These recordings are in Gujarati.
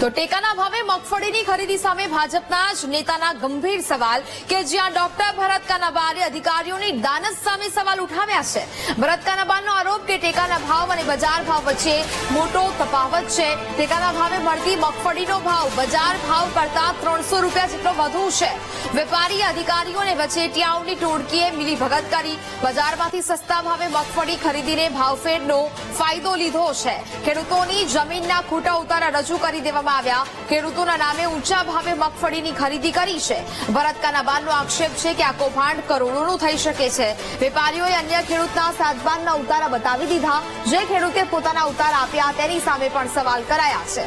તો ટેકાના ભાવે મગફળીની ખરીદી સામે ભાજપના જ નેતાના ગંભીર સવાલ કે જ્યાં ડોક્ટર ભરત કાનાબારે અધિકારીઓની દાનત સામે સવાલ ઉઠાવ્યા છે. ભરત આરોપ કે ટેકાના ભાવ અને બજાર ભાવ વચ્ચે મોટો તફાવત છે. ટેકાના ભાવે મળતી મગફળીનો ભાવ બજાર ભાવ કરતા ત્રણસો રૂપિયા જેટલો વધુ છે. વેપારી અધિકારીઓ અને વચેટિયાઓની ટોળકીએ મિલીભગત કરી બજારમાંથી સસ્તા ભાવે મગફળી ખરીદીને ભાવફેરનો ફાયદો લીધો છે. ખેડૂતોની જમીનના ખોટા ઉતારા રજૂ કરી દેવામાં આવ્યા. ખેડૂતોના નામે ઊંચા ભાવે મગફળીની ખરીદી કરી છે. ભરત કાનાબારનો આક્ષેપ છે કે આ કૌભાંડ કરોડોનું થઈ શકે છે. વેપારીઓએ અન્ય ખેડૂતના સાતબાનના ઉતારા બતાવી દીધા. જે ખેડૂતે પોતાના ઉતાર આપ્યા તેની સામે પણ સવાલ કરાયા છે.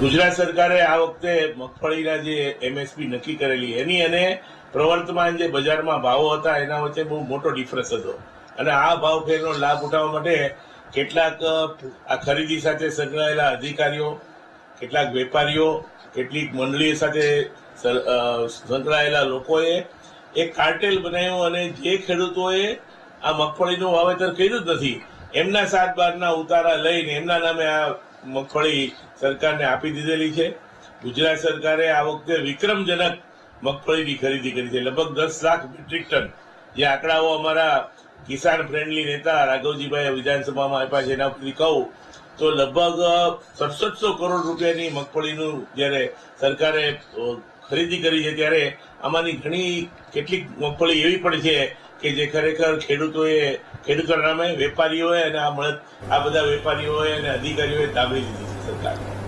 ગુજરાત સરકારે આ વખતે મગફળીના જે એમએસપી નક્કી કરેલી, એની અને પ્રવર્તમાન જે બજારમાં ભાવો હતા, એના વચ્ચે બહુ મોટો ડિફરન્સ હતો. અને આ ભાવ ફેરનો લાભ ઉઠાવવા માટે કેટલાક આ ખરીદી સાથે સંકળાયેલા અધિકારીઓ, કેટલાક વેપારીઓ, કેટલીક મંડળીઓ સાથે સંકળાયેલા લોકોએ એક કાર્ટેલ બનાવ્યું અને જે ખેડૂતોએ આ મગફળીનું વાવેતર કર્યું જ નથી, એમના સાત બારના ઉતારા લઈને એમના નામે આ મગફળી સરકારને આપી દીધેલી છે. ગુજરાત સરકારે આ વખતે વિક્રમજનક મગફળીની ખરીદી કરી છે. લગભગ દસ લાખ મેટ્રિક ટન જે આંકડાઓ અમારા કિસાન ફ્રેન્ડલી નેતા રાઘવજીભાઈ વિધાનસભામાં આપ્યા છે. એના પરથી કહું તો લગભગ સડસઠસો કરોડ રૂપિયાની મગફળીનું જ્યારે સરકારે ખરીદી કરી છે ત્યારે આમાંની ઘણી કેટલીક મગફળી એવી પણ છે કે જે ખરેખર ખેડૂતોએ, ખેડૂતોના નામે વેપારીઓએ અને આ મળત, આ બધા વેપારીઓએ અને અધિકારીઓએ તાબડી લીધી છે સરકાર